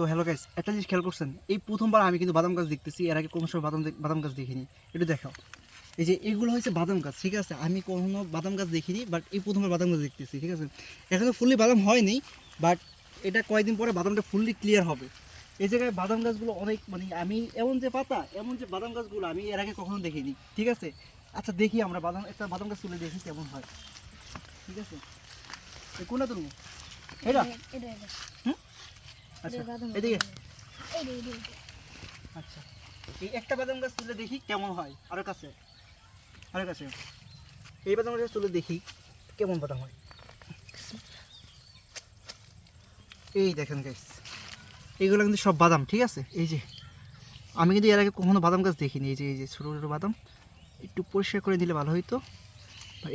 তো hello guys একটা জিনিস খেয়াল করছেন? এই প্রথমবার আমি কিন্তু বাদাম গাছ দেখতেছি এর আগে কোনো সময় বাদাম বাদাম গাছ দেখিনি। একটু দেখাও। এই যে এগুলো হচ্ছে বাদাম গাছ ঠিক আছে? আমি কখনো বাদাম গাছ দেখিনি বাট এই প্রথমবার বাদাম গাছ দেখতেছি ঠিক আছে? এখনও ফুললি বাদাম হয়নি বাট এটা কয়েকদিন পরে বাদামটা ফুললি ক্লিয়ার হবে। এই জায়গায় বাদাম গাছগুলো অনেক মানে আমি এমন যে পাতা এমন যে বাদাম গাছগুলো আমি এর আগে কখনো দেখিনি ঠিক আছে? আচ্ছা দেখি আমরা বাদাম একটা বাদাম গাছ তুলে দেখি কেমন হয়। ঠিক আছে? কোনটা এটা? এটা এটা আচ্ছা এদিকে। আচ্ছা এই একটা বাদাম গাছ তুলে দেখি কেমন হয়। কাছে। এই বাদাম গাছ তুলে দেখি কেমন বাদাম হয়। এই দেখেন এইগুলো কিন্তু সব বাদাম ঠিক আছে? এই যে আমি কিন্তু এর আগে কখনো বাদাম গাছ দেখিনি। এই যে এই যে ছোটো ছোটো বাদাম। একটু পরিষ্কার করে দিলে ভালো হইতো।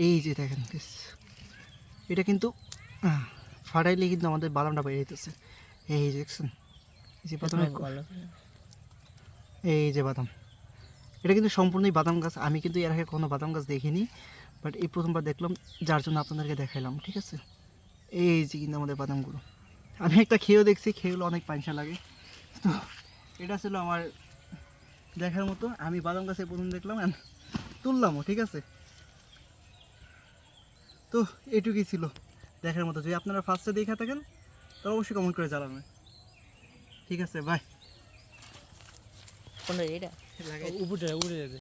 এই যে দেখেন এটা কিন্তু ফাটাইলে কিন্তু আমাদের বাদামটা বেড়ে যেতেছে। এই যে দেখছেন এই যে বাদামের এই যে বাদাম। এটা কিন্তু সম্পূর্ণই বাদাম গাছ। আমি কিন্তু এর আগে কোনো বাদাম গাছ দেখিনি বাট এই প্রথমবার দেখলাম যার জন্য আপনাদেরকে দেখাইলাম ঠিক আছে? এই যে কিন্তু আমাদের বাদামগুলো। আমি একটা খেয়েও দেখছি খেয়েগুলো অনেক পাইসা লাগে। তো এটা ছিল আমার দেখার মতো। আমি বাদাম গাছে প্রথম দেখলাম তুললামও ঠিক আছে? তো এটুকুই ছিল দেখার মতো। যদি আপনারা ফার্স্টে দেখে থাকেন তো অবশ্যই কমেন্ট করে জানাবে। ঠিক আছে বাই কোনটা এটা উপরে উড়ে যাবে।